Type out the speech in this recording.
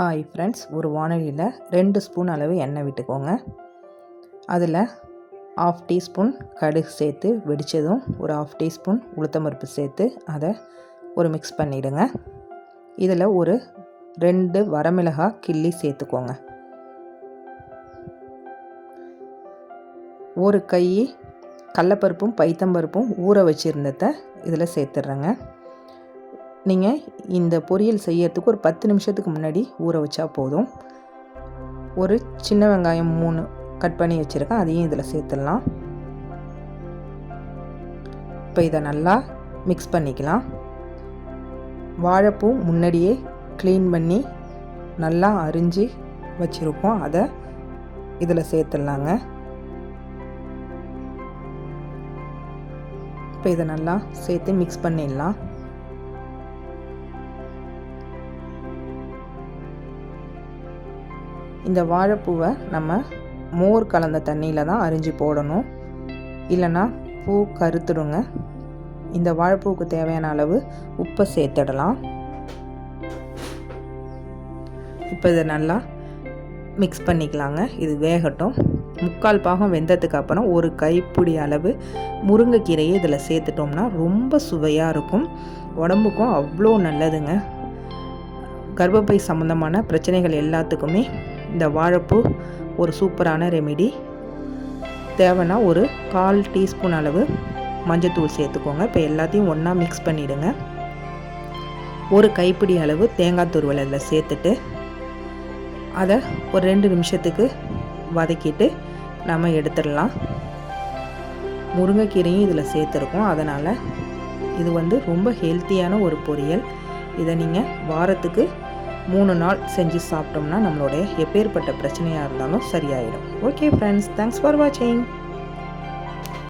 Hi friends ஒரு வானொலியில் ரெண்டு ஸ்பூன் அளவு எண்ணெய் விட்டுக்கோங்க. அதில் ஆஃப் டீஸ்பூன் கடுகு சேர்த்து வெடித்ததும் ஒரு ஆஃப் டீஸ்பூன் உளுத்தம்பருப்பு சேர்த்து அதை ஒரு மிக்ஸ் பண்ணிவிடுங்க இதில் ஒரு ரெண்டு வரமிளகாய் கிள்ளி சேர்த்துக்கோங்க. ஒரு கை கடலப்பருப்பும் பைத்தம்பருப்பும் ஊற வச்சுருந்ததை இதில் சேர்த்துட்றேங்க. நீங்கள் இந்த பொரியல் செய்யறதுக்கு ஒரு பத்து நிமிஷத்துக்கு முன்னாடி ஊற வச்சா போதும். ஒரு சின்ன வெங்காயம் மூணு கட் பண்ணி வச்சுருக்கேன். அதையும் இதில் சேர்த்துடலாம். இப்போ இதை நல்லா மிக்ஸ் பண்ணிக்கலாம். வாழைப்பூ முன்னாடியே க்ளீன் பண்ணி நல்லா அரிஞ்சு வச்சுருக்கோம். அதை இதில் சேர்த்துடலாங்க. இப்போ இதை நல்லா சேர்த்து மிக்ஸ் பண்ணிடலாம். இந்த வாழைப்பூவை நம்ம மோர் கலந்த தண்ணியில் தான் அரிஞ்சு போடணும். இல்லைன்னா பூ கருத்துடுங்க இந்த வாழைப்பூவுக்கு தேவையான அளவு உப்பை சேர்த்துடலாம். இப்போ இதை நல்லா மிக்ஸ் பண்ணிக்கலாங்க. இது வேகட்டும். முக்கால் பாகம் வெந்ததுக்கு அப்புறம் ஒரு கைப்பிடி அளவு முருங்கைக்கீரையை இதில் சேர்த்துட்டோம்னா ரொம்ப சுவையாக இருக்கும். உடம்புக்கும் அவ்வளோ நல்லதுங்க. கர்ப்பப்பை சம்மந்தமான பிரச்சனைகள் எல்லாத்துக்குமே இந்த வாழைப்பூ ஒரு சூப்பரான ரெமிடி தேவைன்னா ஒரு கால் டீஸ்பூன் அளவு மஞ்சத்தூள் சேர்த்துக்கோங்க. இப்போ எல்லாத்தையும் ஒன்றா மிக்ஸ் பண்ணிவிடுங்க ஒரு கைப்பிடி அளவு தேங்காய் துருவல் அதில் சேர்த்துட்டு அதை ஒரு ரெண்டு நிமிஷத்துக்கு வதக்கிட்டு நம்ம எடுத்துடலாம். முருங்கைக்கீரையும் இதில் சேர்த்துருக்கோம். அதனால் இது வந்து ரொம்ப ஹெல்த்தியான ஒரு பொரியல். இதை நீங்கள் வாரத்துக்கு மூணு நாள் செஞ்சு சாப்பிட்டோம்னா நம்மளுடைய எப்பேற்பட்ட பிரச்சனையாக இருந்தாலும் சரியாயிடும் ஓகே ஃப்ரெண்ட்ஸ் தேங்க்ஸ் ஃபார் வாட்சிங்